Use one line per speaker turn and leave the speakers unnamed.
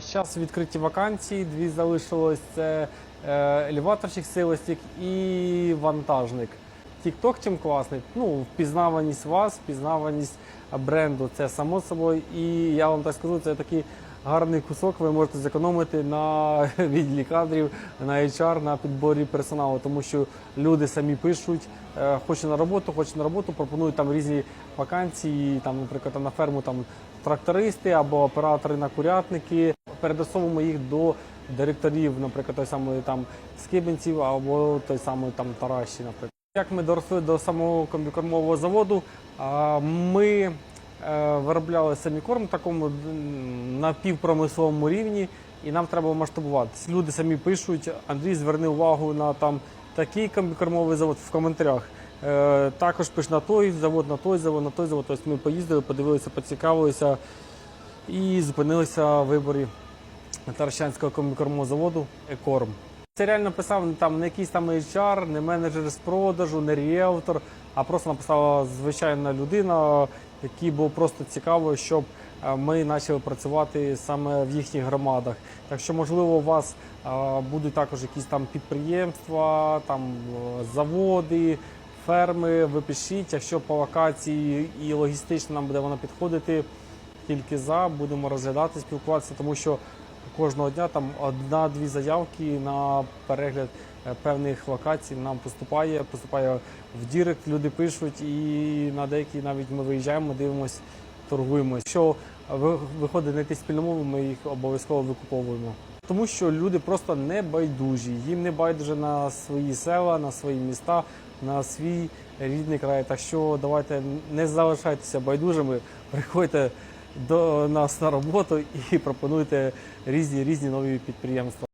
Зараз відкриті вакансії, дві залишилось це е, елеваторщик силостік і вантажник. Тікток чим класний? Ну, впізнаваність вас, впізнаваність бренду. Це само собою. І я вам так скажу, це такий гарний кусок. Ви можете зекономити на відділі кадрів, на HR, на підборі персоналу, тому що люди самі пишуть, е, хочу на роботу, хочу на роботу, пропонують там різні вакансії, там, наприклад, на ферму там трактористи або оператори на курятники. Передасовуємо їх до директорів, наприклад, той самої там скибенців або той самої там Тараші, наприклад. Як ми доросли до самого комбікормового заводу, ми виробляли самі корм такому м, напівпромисловому рівні, і нам треба масштабуватися. Люди самі пишуть, Андрій, зверни увагу на там такий комбікормовий завод в коментарях. Е, Також пиш на той завод, на той завод, на той завод. Тобто ми поїздили, подивилися, поцікавилися і зупинилися в виборі Таращанського комбікормового заводу Екорм. Це реально писав там не якийсь там HR, не менеджер з продажу, не ріелтор, а просто написала звичайна людина, якій було просто цікаво, щоб е, ми почали працювати саме в їхніх громадах. Так що, можливо, у вас е, будуть також якісь там підприємства, там е, заводи, ферми. Ви пишіть, якщо по локації і логістично нам буде вона підходити, тільки за будемо розглядати, спілкуватися, тому що кожного дня там одна-дві заявки на перегляд е, певних локацій нам поступає. Поступає в Дірект, люди пишуть, і на деякі навіть ми виїжджаємо, дивимося, торгуємо. Ви- виходить знайти спільну мову, ми їх обов'язково викуповуємо. Тому що люди просто не байдужі, їм не байдуже на свої села, на свої міста, на свій рідний край. Так що давайте не залишайтеся байдужими, приходьте до нас на роботу і пропонуйте різні різні нові підприємства.